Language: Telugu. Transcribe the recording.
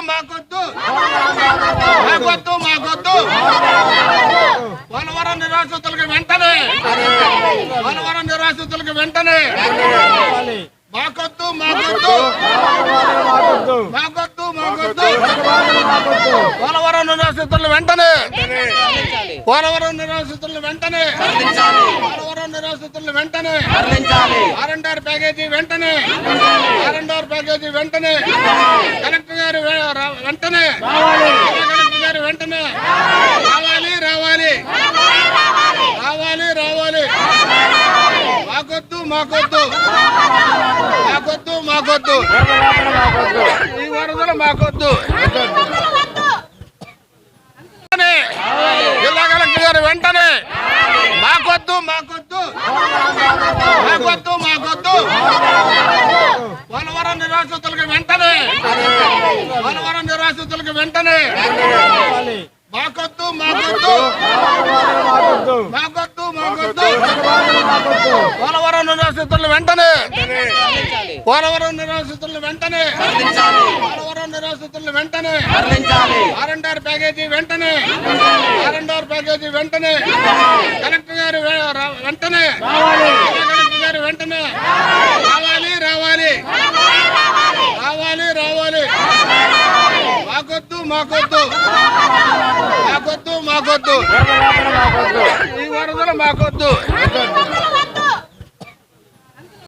మాకొద్దు. మాకొద్దు పోలవరం నిరాశ్రితులకు వెంటనే. పోలవరం నిరాశ్రితులకు వెంటనే. మాకొద్దు మాకొద్దు. మాకొద్దు మాకొద్దు. పోలవరం నిరాశ్రితులు వెంటనే. పోలవరం నిరాశ్రితులు వెంటనే. పోలవరం నిరాశ్రితులు వెంటనే. ఆర్ అండ్ ఆర్ ప్యాకేజీ వెంటనే. ఆర్ ప్యాకేజీ వెంటనే. కలెక్టర్ గారు వెంటనే. కలెక్టర్ గారు వెంటనే. రావాలి రావాలి. రావాలి రావాలి. మాకొద్దు మాకొద్దు. మాకొద్దు మాకొద్దు. ఈ వరదలు మాకొద్దు. జిల్లా కలెక్టర్ గారు వెంటనే. మాకొద్దు మాకొద్దు. మాకొద్దు మాకొద్దు. నిరాశ్రితులకు వెంటనే. పోలవరం నిరాశ్రితులకు వెంటనే. మాకొద్దు మాకొద్దు. మాకొద్దు మాకొద్దు. పోలవరం నిరాశ్రితులు వెంటనే. పోలవరం నిరాశ్రితులు వెంటనే. పోలవరం నిరాశ్రితులు వెంటనే. ఆర్ అండ్ ఆర్ ప్యాకేజీ వెంటనే. ఆర్ అండ్ ఆర్ ప్యాకేజీ వెంటనే కలెక్టర్ గారు వె- రా- వెంటనే కలెక్టర్ గారు వెంటనే రావాలి రావాలి రావాలి రావాలి మాకొద్దు మాకొద్దు. మాకొద్దు మాకొద్దు. ఈ వరదలు మాకొద్దు.